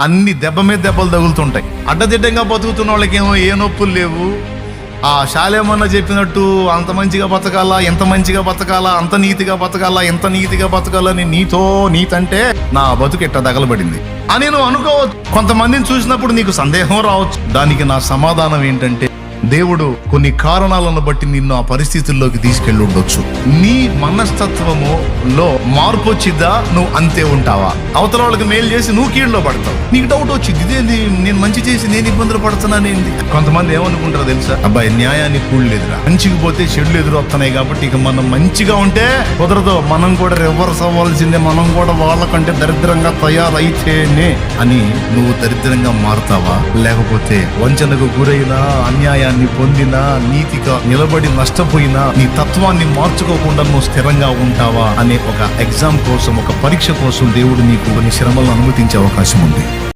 అన్ని దెబ్బ మీద దెబ్బలు తగులుతుంటాయి. అడ్డదిడ్డంగా బతుకుతున్న వాళ్ళకేమో ఏ నొప్పులు లేవు. ఆ శాలేమన్న చెప్పినట్టు అంత మంచిగా బతకాలా ఎంత మంచిగా బతకాలా అంత నీతిగా బతకాలా ఎంత నీతిగా బతకాలని నీతో నీతంటే నా బతుకు ఎట్ట తగలబడింది? అని నువ్వు అనుకోవచ్చు కొంతమందిని చూసినప్పుడు నీకు సందేహం రావచ్చు. దానికి నా సమాధానం ఏంటంటే దేవుడు కొన్ని కారణాలను బట్టి నిన్ను ఆ పరిస్థితుల్లోకి తీసుకెళ్ళి ఉండొచ్చు. నీ మనస్తత్వము లో మార్పు వచ్చిద్దా నువ్వు అంతే ఉంటావా? అవతల వాళ్ళకి మేలు చేసి నువ్వు కీళ్ళలో పడతావు. నీకు డౌట్ వచ్చింది. ఇదేంది? నేను మంచి చేసి నేను ఇబ్బందులు పడుతున్నానేంది కొంతమంది ఏమనుకుంటారో తెలుసా? అబ్బాయి న్యాయానికి కూడలేదురా మంచికి పోతే చెడులు ఎదురు వస్తున్నాయి కాబట్టి ఇక మనం మంచిగా ఉంటే కుదరదు. మనం కూడా రివర్స్ అవ్వాల్సిందే మనం కూడా వాళ్ళకంటే దరిద్రంగా తయారైతేనే అని నువ్వు దరిద్రంగా మారుతావా? లేకపోతే వంచనకు గురైనా అన్యాయాన్ని పొందినా నీతిగా నిలబడి నష్టపోయినా నీ తత్వాన్ని మార్చుకోకుండా నువ్వు స్థిరంగా ఉంటావా అనే ఒక ఎగ్జామ్ కోసం ఒక పరీక్ష కోసం దేవుడు నీకు కొన్ని శ్రమలను అనుమతించే అవకాశం ఉంది.